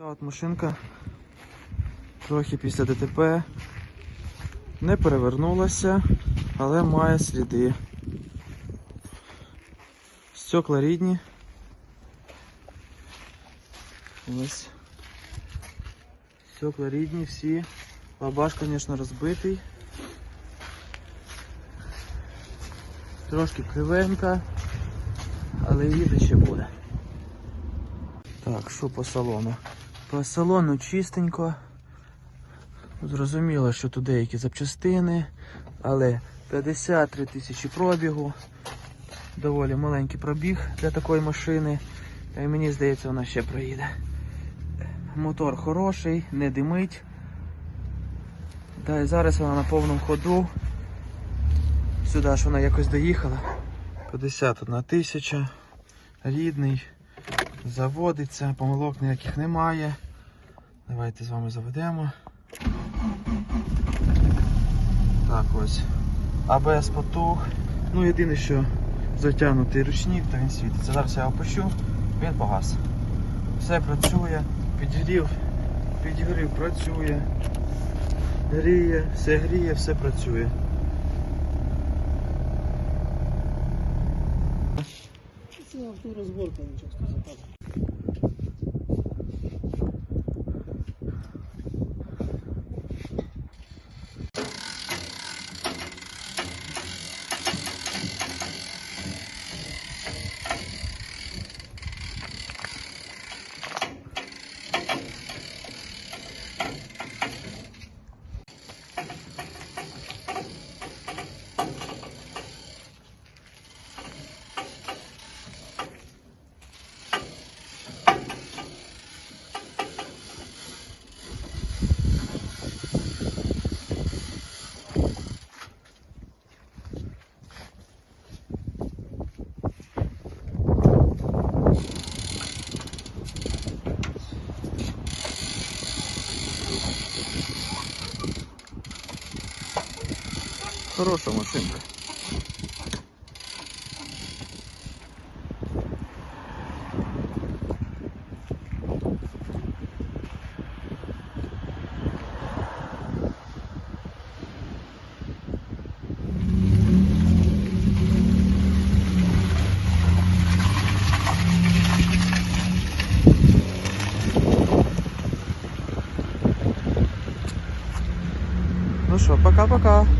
машинка трохи після ДТП не перевернулася, але має сліди. Стекла рідні. Ось. Стекла рідні всі. Лабаш, звісно, розбитий. Трошки кривенька, але їде ще буде. Так, що по салону? По салону чистенько. Зрозуміло, що тут деякі запчастини, але 53 тисячі пробігу. Доволі маленький пробіг для такої машини. І мені здається, вона ще проїде. Мотор хороший, не димить. Да, і зараз вона на повному ходу. Сюди ж вона якось доїхала. 51 тисяча. Рідний. Заводиться, помилок ніяких немає. Давайте з вами заведемо. Так ось. АБС потух. Ну єдине, що затягнутий ручник, то він світиться. Зараз я опущу, він погас. Все працює, підгрів, підгрів працює. Гріє, все гріє, все працює. Це авторозборка, нічого сказати. Хороша машинка. Ну що, пока-пока.